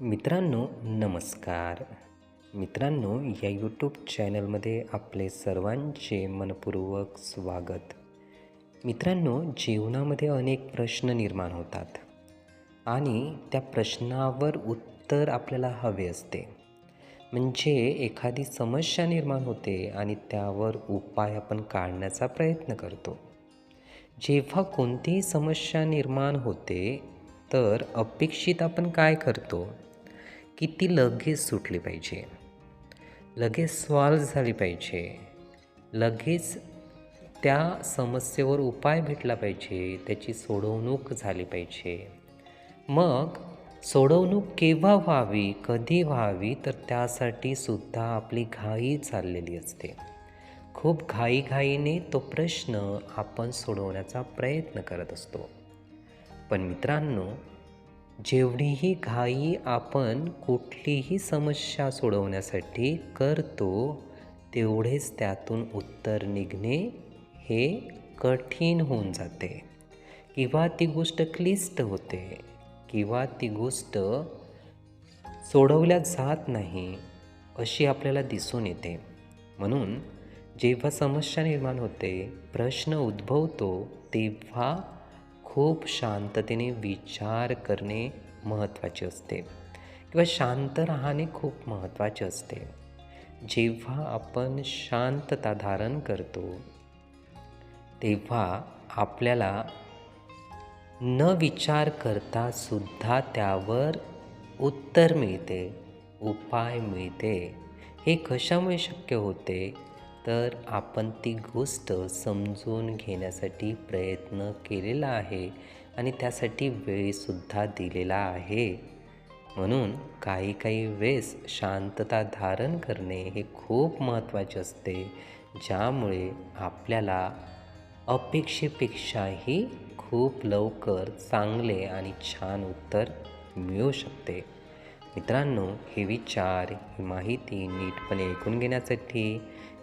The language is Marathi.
मित्रांनो नमस्कार. मित्रांनो या यूट्यूब चॅनलमध्ये आपले सर्वांचे मनपूर्वक स्वागत. मित्रांनो जीवनामध्ये अनेक प्रश्न निर्माण होतात आणि त्या प्रश्नावर उत्तर आपल्याला हवे असते. म्हणजे एखादी समस्या निर्माण होते आणि त्यावर उपाय आपण काढण्याचा प्रयत्न करतो. जेव्हा कोणतीही समस्या निर्माण होते तर अपेक्षित आपण काय करतो? की ती लगेच सुटली पाहिजे? लगेच सॉल्व झाली पाहिजे? लगेच त्या समस्येवर उपाय भेटला पाहिजे? त्याची सोडवणूक झाली पाहिजे? मग सोडवणूक केव्हा व्हावी कधी व्हावी? तर त्यासाठी सुद्धा आपली घाई चाललेली असते. खूप घाईघाईने तो प्रश्न आपण सोडवण्याचा प्रयत्न करत असतो. पण मित्रांनो जेवढीही घाई आपण कुठलीही समस्या सोडवण्यासाठी करतो तेवढेच त्यातून उत्तर निघणे हे कठीण होऊन जाते. किंवा ती गोष्ट क्लिष्ट होते किंवा ती गोष्ट सोडवल्या जात नाही अशी आपल्याला दिसून येते. म्हणून जेव्हा समस्या निर्माण होते प्रश्न उद्भवतो तेव्हा खूप शांततेने विचार करणे महत्त्वाचे असते किंवा शांत राहणे खूप महत्त्वाचे असते. जेव्हा आपण शांतता धारण करतो तेव्हा आपल्याला न विचार करता सुद्धा त्यावर उत्तर मिळते उपाय मिळते. हे कशामुळे शक्य होते? तर आपण ती गोष्ट समजून घेण्यासाठी प्रयत्न केलेला आहे आणि त्यासाठी वेळसुद्धा दिलेला आहे. म्हणून काही काही वेळेस शांतता धारण करणे हे खूप महत्त्वाचे असते ज्यामुळे आपल्याला अपेक्षेपेक्षाही खूप लवकर चांगले आणि छान उत्तर मिळू शकते. मित्रांनो हे विचार ही माहिती नीटपणे ऐकून घेण्यासाठी